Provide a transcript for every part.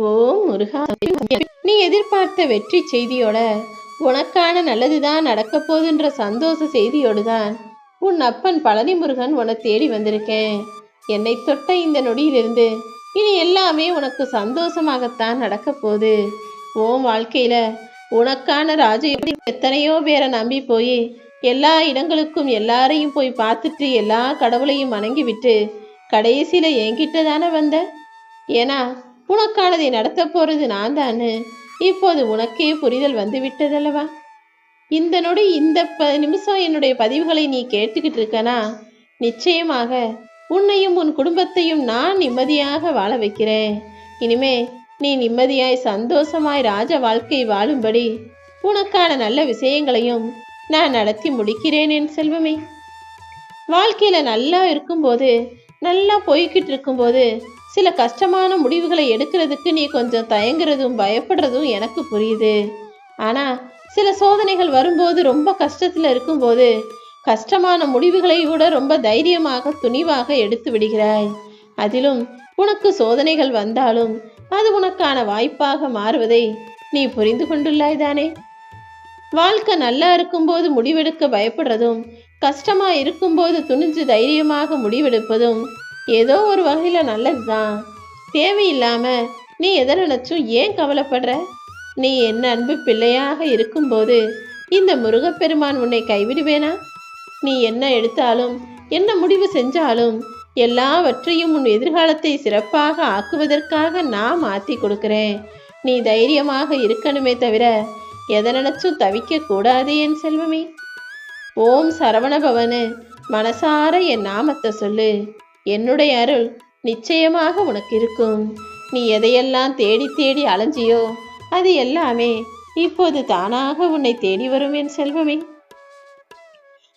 ஓ முருகா நீ எதிர்பார்த்த வெற்றி செய்தியோட உனக்கான நல்லதுதான் நடக்க போதுன்ற சந்தோஷ செய்தியோடு தான் உன் அப்பன் பழனி முருகன் உன தேடி வந்திருக்கேன். என்னை தொட்ட இந்த நொடியிலிருந்து இனி எல்லாமே உனக்கு சந்தோஷமாகத்தான் நடக்க போகுது. ஓம் வாழ்க்கையில உனக்கான ராஜயோகம் எத்தனையோ பேரை நம்பி போய் எல்லா இடங்களுக்கும் எல்லாரையும் போய் பார்த்துட்டு எல்லா கடவுளையும் வணங்கி விட்டு கடைசியில என்கிட்ட தானே வந்த? ஏன்னா உனக்கானதை நடத்த போறது நான் தானு இப்போது உனக்கே புரிதல் வந்து விட்டதல்லவா இந்த நொடி இந்த ப நிமிஷம் என்னுடைய பதிவுகளை நீ கேட்டுக்கிட்டு இருக்கனா? நிச்சயமாக உன்னையும் உன் குடும்பத்தையும் நான் நிம்மதியாக வாழ வைக்கிறேன். இனிமே நீ நிம்மதியாய் சந்தோஷமாய் ராஜ வாழ்க்கை வாழும்படி உனக்கான நல்ல விஷயங்களையும் நான் நடத்தி முடிக்கிறேன் என் செல்வமே. வாழ்க்கையில நல்லா இருக்கும்போது நல்லா போய்கிட்டு இருக்கும்போது சில கஷ்டமான முடிவுகளை எடுக்கிறதுக்கு நீ கொஞ்சம் தயங்குறதும் பயப்படுறதும் எனக்கு புரியுது. ஆனால் சில சோதனைகள் வரும்போது ரொம்ப கஷ்டத்தில் இருக்கும்போது கஷ்டமான முடிவுகளை கூட ரொம்ப தைரியமாக துணிவாக எடுத்து விடுகிறாய். அதிலும் உனக்கு சோதனைகள் வந்தாலும் அது உனக்கான வாய்ப்பாக மாறுவதை நீ புரிந்து கொண்டுள்ளாய் தானே? வாழ்க்கை நல்லா இருக்கும்போது முடிவெடுக்க பயப்படுறதும் கஷ்டமா இருக்கும்போது துணிஞ்சு தைரியமாக முடிவெடுப்பதும் ஏதோ ஒரு வகையில நல்லதுதான். தேவையில்லாமல் நீ எதை நினைச்சும் ஏன் கவலைப்படுற? நீ என்ன அன்பு பிள்ளையாக இருக்கும்போது இந்த முருகப்பெருமான் உன்னை கைவிடுவேனா? நீ என்ன எடுத்தாலும் என்ன முடிவு செஞ்சாலும் எல்லாவற்றையும் உன் எதிர்காலத்தை சிறப்பாக ஆக்குவதற்காக நான் மாற்றி கொடுக்குறேன். நீ தைரியமாக இருக்கணுமே தவிர எதை நினைச்சும் தவிக்க கூடாது என் செல்வமே. ஓம் சரவணபவனு மனசார என் நாமத்தை சொல்லு. என்னுடைய அருள் நிச்சயமாக உனக்கு இருக்கும் நீ எதையெல்லாம் தேடி தேடி அலைஞ்சியோ அது எல்லாமே இப்போது தானாக உன்னை தேடி வரும் என் செல்வமே.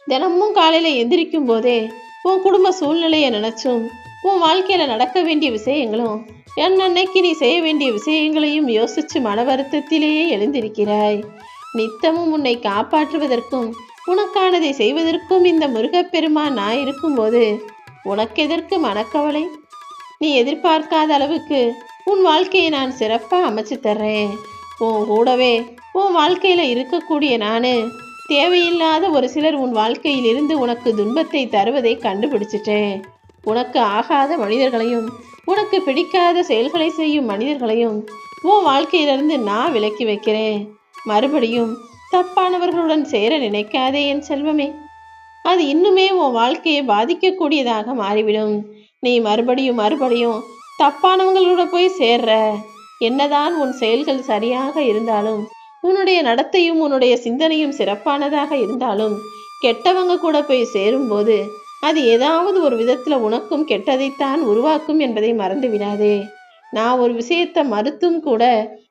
தினமும் காலையில எந்திரிக்கும் போதே உன் குடும்ப சூழ்நிலையை நினைச்சும் உன் வாழ்க்கையில நடக்க வேண்டிய விஷயங்களும் என் அன்னைக்கு நீ செய்ய வேண்டிய விஷயங்களையும் யோசிச்சு மன வருத்தத்திலேயே எழுந்திருக்கிறாய். நித்தமும் உன்னை காப்பாற்றுவதற்கும் உனக்கானதை செய்வதற்கும் இந்த முருகப்பெருமான் நான் இருக்கும்போது உனக்கெதற்கு மனக்கவலை? நீ எதிர்பார்க்காத அளவுக்கு உன் வாழ்க்கையை நான் சிறப்பாக அமைச்சு தர்றேன். உன் கூடவே உன் வாழ்க்கையில் இருக்கக்கூடிய நான் தேவையில்லாத ஒரு சிலர் உன் வாழ்க்கையிலிருந்து உனக்கு துன்பத்தை தருவதை கண்டுபிடிச்சிட்டேன். உனக்கு ஆகாத மனிதர்களையும் உனக்கு பிடிக்காத செயல்களை செய்யும் மனிதர்களையும் உன் வாழ்க்கையிலிருந்து நான் விலக்கி வைக்கிறேன். மறுபடியும் தப்பானவர்களுடன் சேர நினைக்காதே என் செல்வமே. அது இன்னுமே உன் வாழ்க்கையை பாதிக்கக்கூடியதாக மாறிவிடும். நீ மறுபடியும் மறுபடியும் தப்பானவங்களோட போய் சேர்ற. என்னதான் உன் செயல்கள் சரியாக இருந்தாலும் உன்னுடைய நடத்தையும் உன்னுடைய சிந்தனையும் சிறப்பானதாக இருந்தாலும் கெட்டவங்க கூட போய் சேரும்போது அது ஏதாவது ஒரு விதத்தில் உனக்கும் கெட்டதைத்தான் உருவாக்கும் என்பதை மறந்து விடாதே. நான் ஒரு விஷயத்தை மறுத்தும் கூட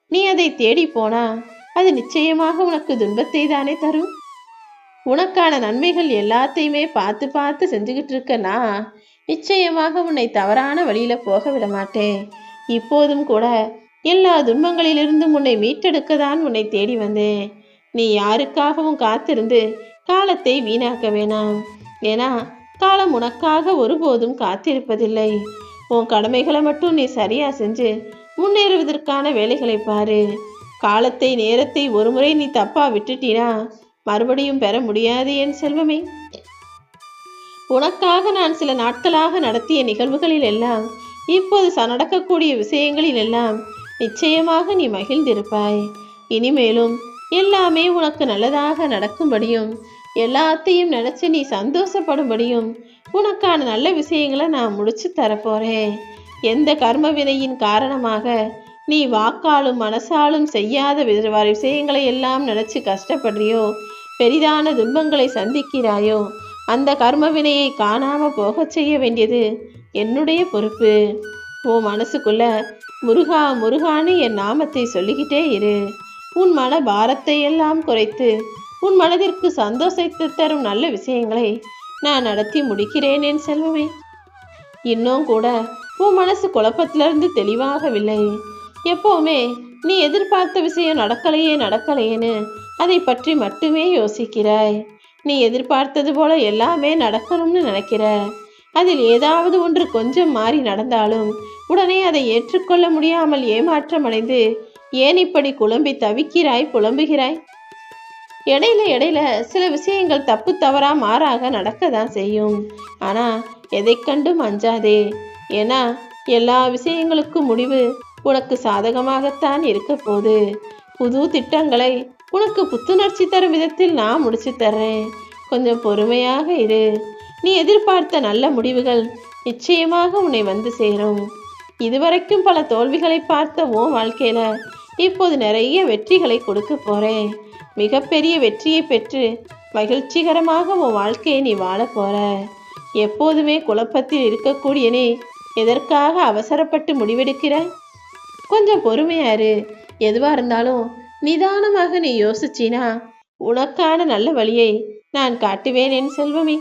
நீ அதை தேடி போனா அது நிச்சயமாக உனக்கு துன்பத்தை தானே தரும்? உனக்கான நன்மைகள் எல்லாத்தையுமே பார்த்து பார்த்து செஞ்சுக்கிட்டு இருக்கனா நிச்சயமாக உன்னை தவறான வழியில போக விட மாட்டேன் இப்போதும் கூட எல்லா துன்பங்களிலிருந்தும் உன்னை மீட்டெடுக்க தான் உன்னை தேடி வந்தேன். நீ யாருக்காகவும் காத்திருந்து காலத்தை வீணாக்க வேணாம். ஏன்னா காலம் உனக்காக ஒருபோதும் காத்திருப்பதில்லை. உன் கடமைகளை மட்டும் நீ சரியா செஞ்சு முன்னேறுவதற்கான வேலைகளை பாரு. காலத்தை நேரத்தை ஒருமுறை நீ தப்பா விட்டுட்டீனா மறுபடியும் பெற முடியாது என் செல்வமே. உனக்காக நான் சில நாட்களாக நடத்திய நிகழ்வுகளில் எல்லாம் இப்போது நடக்கக்கூடிய விஷயங்களில் எல்லாம் நிச்சயமாக நீ மகிழ்ந்திருப்பாய். இனிமேலும் எல்லாமே உனக்கு நல்லதாக நடக்கும்படியும் எல்லாத்தையும் நினைச்சு நீ சந்தோஷப்படும்படியும் உனக்கான நல்ல விஷயங்களை நான் முடிச்சு தரப்போறேன். எந்த கர்ம வினையின் காரணமாக நீ வாக்காலும் மனசாலும் செய்யாத விஷயங்களை எல்லாம் நினைச்சு கஷ்டப்படுறியோ பெரிதான துன்பங்களை சந்திக்கிறாயோ? அந்த கர்மவினையை காணாம போகச் செய்ய வேண்டியது என்னுடைய பொறுப்பு. உன் மனசுக்குள்ள முருகா முருகான்னு என் நாமத்தை சொல்லிக்கிட்டே இரு. உன் மன பாரத்தை எல்லாம் குறைத்து உன் மனதிற்கு சந்தோஷத்தை தரும் நல்ல விஷயங்களை நான் நடத்தி முடிக்கிறேன் என் செல்வமே. இன்னும் கூட உன் மனசு குழப்பத்திலிருந்து தெளிவாகவில்லை. எப்பவுமே நீ எதிர்பார்த்த விஷயம் நடக்கலையே நடக்கலையேன்னு அதை பற்றி மட்டுமே யோசிக்கிறாய். நீ எதிர்பார்த்தது போல எல்லாமே நடக்கணும்னு நினைக்கிற. அதில் ஏதாவது ஒன்று கொஞ்சம் மாறி நடந்தாலும் உடனே அதை ஏற்றுக்கொள்ள முடியாமல் ஏமாற்றம் அடைந்து ஏன் இப்படி குழம்பி தவிக்கிறாய் புலம்புகிறாய்? இடையில இடையில சில விஷயங்கள் தப்பு தவறா மாறாக நடக்க தான் செய்யும். ஆனா எதை கண்டும் அஞ்சாதே. ஏன்னா எல்லா விஷயங்களுக்கும் முடிவு உனக்கு சாதகமாகத்தான் இருக்க போகுது. புது திட்டங்களை உனக்கு புத்துணர்ச்சி தரும் விதத்தில் நான் முடிச்சு தர்றேன். கொஞ்சம் பொறுமையாக இரு. நீ எதிர்பார்த்த நல்ல முடிவுகள் நிச்சயமாக உன்னை வந்து சேரும். இதுவரைக்கும் பல தோல்விகளை பார்த்த உன் வாழ்க்கையில இப்போது நிறைய வெற்றிகளை கொடுக்க போறேன். மிகப்பெரிய வெற்றியை பெற்று மகிழ்ச்சிகரமாக உன் வாழ்க்கையை நீ வாழ போற. எப்போதுமே குழப்பத்தில் இருக்கக்கூடிய நீ எதற்காக அவசரப்பட்டு முடிவெடுக்கிற? கொஞ்சம் பொறுமையாரு எதுவாக இருந்தாலும் நிதானமாக நீ யோசிச்சினா உனக்கான நல்ல வழியை நான் காட்டுவேன் என் செல்வமே.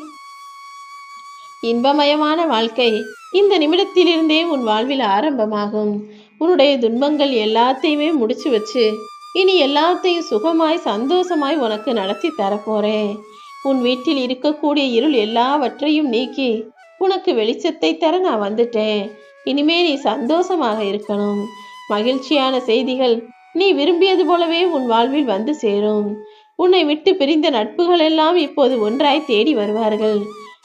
இன்பமயமான வாழ்க்கை இந்த நிமிடத்திலிருந்தே உன் வாழ்வில் ஆரம்பமாகும். உன்னுடைய துன்பங்கள் எல்லாத்தையுமே முடிச்சு வச்சு இனி எல்லாத்தையும் சுகமாய் சந்தோஷமாய் உனக்கு நடத்தி தரப்போறேன். உன் வீட்டில் இருக்கக்கூடிய இருள் எல்லாவற்றையும் நீக்கி உனக்கு வெளிச்சத்தை தர நான் வந்துட்டேன். இனிமே நீ சந்தோஷமாக இருக்கணும். மகிழ்ச்சியான செய்திகள் நீ விரும்பியது போலவே உன் வாழ்வில் வந்து சேரும். உன்னை விட்டு பிரிந்த நட்புகள் எல்லாம் இப்போது ஒன்றாய் தேடி வருவார்கள்.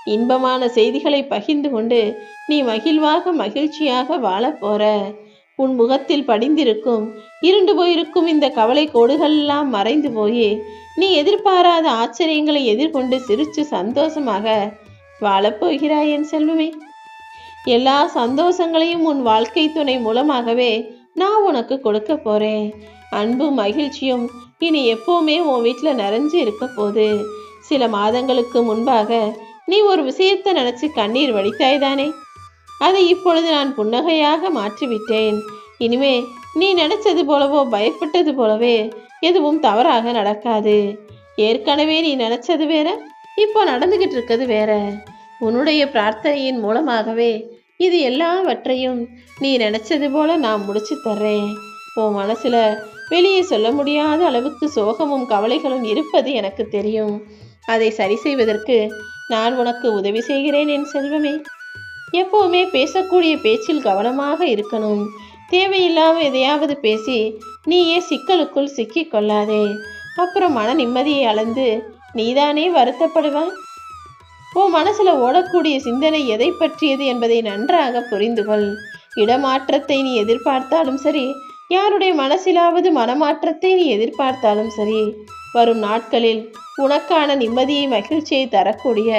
இன்பமான செய்திகளை பகிர்ந்து கொண்டு நீ மகிழ்வாக மகிழ்ச்சியாக வாழப் போற. உன் முகத்தில் படிந்திருக்கும் இருண்டு போயிருக்கும் இந்த கவலை கோடுகள் எல்லாம் மறைந்து போய். நீ எதிர்பாராத ஆச்சரியங்களை எதிர்கொண்டு சிரித்து சந்தோஷமாக வாழப்போகிறாய் என் செல்வமே. எல்லா சந்தோஷங்களையும் உன் வாழ்க்கை துணை மூலமாகவே நான் உனக்கு கொடுக்க போறேன். அன்பும் மகிழ்ச்சியும் இனி எப்பவுமே உன் வீட்டில் நிறைஞ்சு இருக்க போகுது. சில மாதங்களுக்கு முன்பாக நீ ஒரு விஷயத்தை நினைச்சு கண்ணீர் வடித்தாய்தானே அதை இப்பொழுது நான் புன்னகையாக மாற்றிவிட்டேன். இனிமே நீ நினைச்சது போலவோ பயப்பட்டது போலவே எதுவும் தவறாக நடக்காது. ஏற்கனவே நீ நினைச்சது வேற இப்போ நடந்துகிட்டு இருக்கிறது வேற. உன்னுடைய பிரார்த்தனையின் மூலமாகவே இது எல்லாவற்றையும் நீ நினைச்சது போல நான் முடிச்சு தர்றேன். உன் மனசுல வெளியே சொல்ல முடியாத அளவுக்கு சோகமும் கவலைகளும் இருப்பது எனக்கு தெரியும். அதை சரி செய்வதற்கு நான் உனக்கு உதவி செய்கிறேன் என் செல்வமே. எப்போவுமே பேசக்கூடிய பேச்சில் கவனமாக இருக்கணும். தேவையில்லாமல் எதையாவது பேசி நீயே சிக்கலுக்குள் சிக்கிக் கொள்ளாதே. அப்புறம் மன நிம்மதியை அளந்து நீதானே வருத்தப்படுவாய்? உன் மனசுல ஓடக்கூடிய சிந்தனை எதை பற்றியது என்பதை நன்றாக புரிந்து கொள். இடமாற்றத்தை நீ எதிர்பார்த்தாலும் சரி யாருடைய மனசிலாவது மனமாற்றத்தை நீ எதிர்பார்த்தாலும் சரி வரும் நாட்களில் உனக்கான நிம்மதியை மகிழ்ச்சியை தரக்கூடிய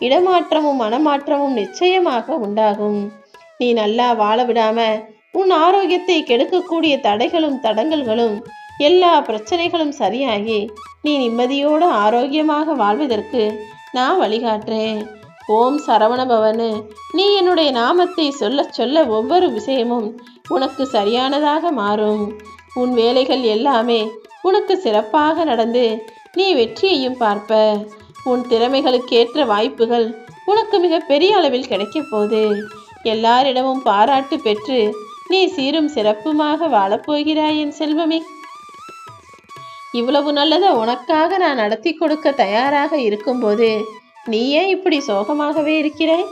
இடமாற்றமும் மனமாற்றமும் நிச்சயமாக உண்டாகும். நீ நல்லா வாழ விடாம உன் ஆரோக்கியத்தை கெடுக்கக்கூடிய தடைகளும் தடங்கல்களும் எல்லா பிரச்சனைகளும் சரியாகி நீ நிம்மதியோடு ஆரோக்கியமாக வாழ்வதற்கு நான் வழிகாட்டுறேன். ஓம் சரவணபவனு நீ என்னுடைய நாமத்தை சொல்ல சொல்ல ஒவ்வொரு விஷயமும் உனக்கு சரியானதாக மாறும். உன் வேலைகள் எல்லாமே உனக்கு சிறப்பாக நடந்து நீ வெற்றியையும் பார்ப்ப. உன் திறமைகளுக்கேற்ற வாய்ப்புகள் உனக்கு மிக பெரிய அளவில் கிடைக்கப் போகுது. எல்லாரிடமும் பாராட்டு பெற்று நீ சீரும் சிறப்புமாக வாழப்போகிறாய் என் செல்வமே. இவ்வளவு நல்லதை உனக்காக நான் நடத்தி கொடுக்க தயாராக இருக்கும்போது நீ ஏன் இப்படி சோகமாகவே இருக்கிறாய்?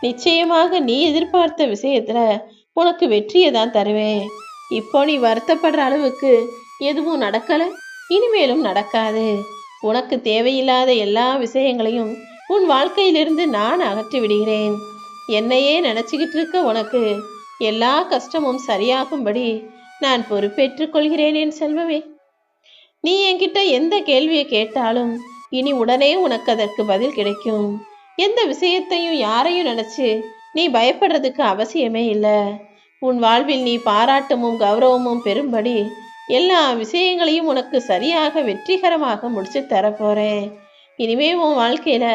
நிச்சயமாக நீ எதிர்பார்த்த விஷயத்துல உனக்கு வெற்றியை தான் தருவேன். இப்போ நீ வருத்தப்படுற அளவுக்கு எதுவும் நடக்கலை இனிமேலும் நடக்காது. உனக்கு தேவையில்லாத எல்லா விஷயங்களையும் உன் வாழ்க்கையிலிருந்து நான் அகற்றி விடுகிறேன். என்னையே நினச்சிக்கிட்டு இருக்க உனக்கு எல்லா கஷ்டமும் சரியாகும்படி நான் பொறுப்பேற்றுக் கொள்கிறேன் என் செல்வமே. நீ என்கிட்ட எந்த கேள்வியை கேட்டாலும் இனி உடனே உனக்கு அதற்கு பதில் கிடைக்கும். எந்த விஷயத்தையும் யாரையும் நினைச்சு நீ பயப்படுறதுக்கு அவசியமே இல்லை. உன் வாழ்வில் நீ பாராட்டமும் கௌரவமும் பெறும்படி எல்லா விஷயங்களையும் உனக்கு சரியாக வெற்றிகரமாக முடிச்சு தரப்போறேன் இனிமே உன் வாழ்க்கையில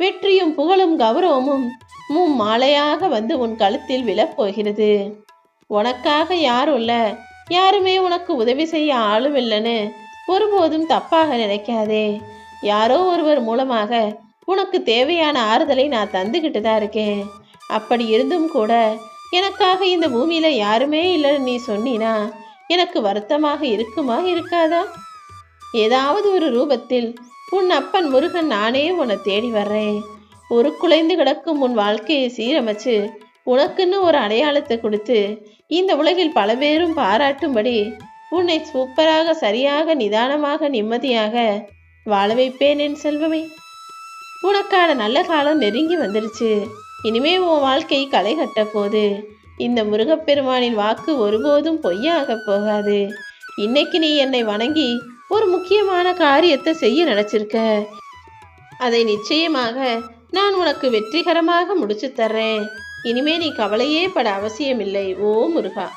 வெற்றியும் புகழும் கௌரவமும் மும் மாலையாக வந்து உன் கழுத்தில் விழப்போகிறது உனக்காக யாரும் இல்லை யாருமே உனக்கு உதவி செய்ய ஆளும் இல்லைன்னு ஒருபோதும் தப்பாக நினைக்காதே. யாரோ ஒருவர் மூலமாக உனக்கு தேவையான ஆறுதலை நான் தந்துக்கிட்டு தான் இருக்கேன். அப்படி இருந்தும் கூட எனக்காக இந்த பூமியில யாருமே இல்லைன்னு நீ சொன்னினா எனக்கு வருத்தமாக இருக்குமா இருக்காதா? ஏதாவது ஒரு ரூபத்தில் உன் அப்பன் முருகன் நானே உன்னை தேடி வர்றேன். ஒரு குலைந்து கிடக்கும் உன் வாழ்க்கையை சீரமைச்சு உனக்குன்னு ஒரு அடையாளத்தை கொடுத்து இந்த உலகில் பல பேரும் பாராட்டும்படி உன்னை சூப்பராக சரியாக நிதானமாக நிம்மதியாக வாழ வைப்பேன் என் செல்வமே. உனக்கான நல்ல காலம் நெருங்கி வந்துருச்சு. இனிமே உன் வாழ்க்கை களை கட்ட போது இந்த முருகப்பெருமானின் வாக்கு ஒருபோதும் பொய்யாக போகாது. இன்னைக்கு நீ என்னை வணங்கி ஒரு முக்கியமான காரியத்தை செய்ய நினைச்சிருக்க. அதை நிச்சயமாக நான் உனக்கு வெற்றிகரமாக முடிச்சு தர்றேன். இனிமே நீ கவலையே பட அவசியமில்லை ஓ முருகா.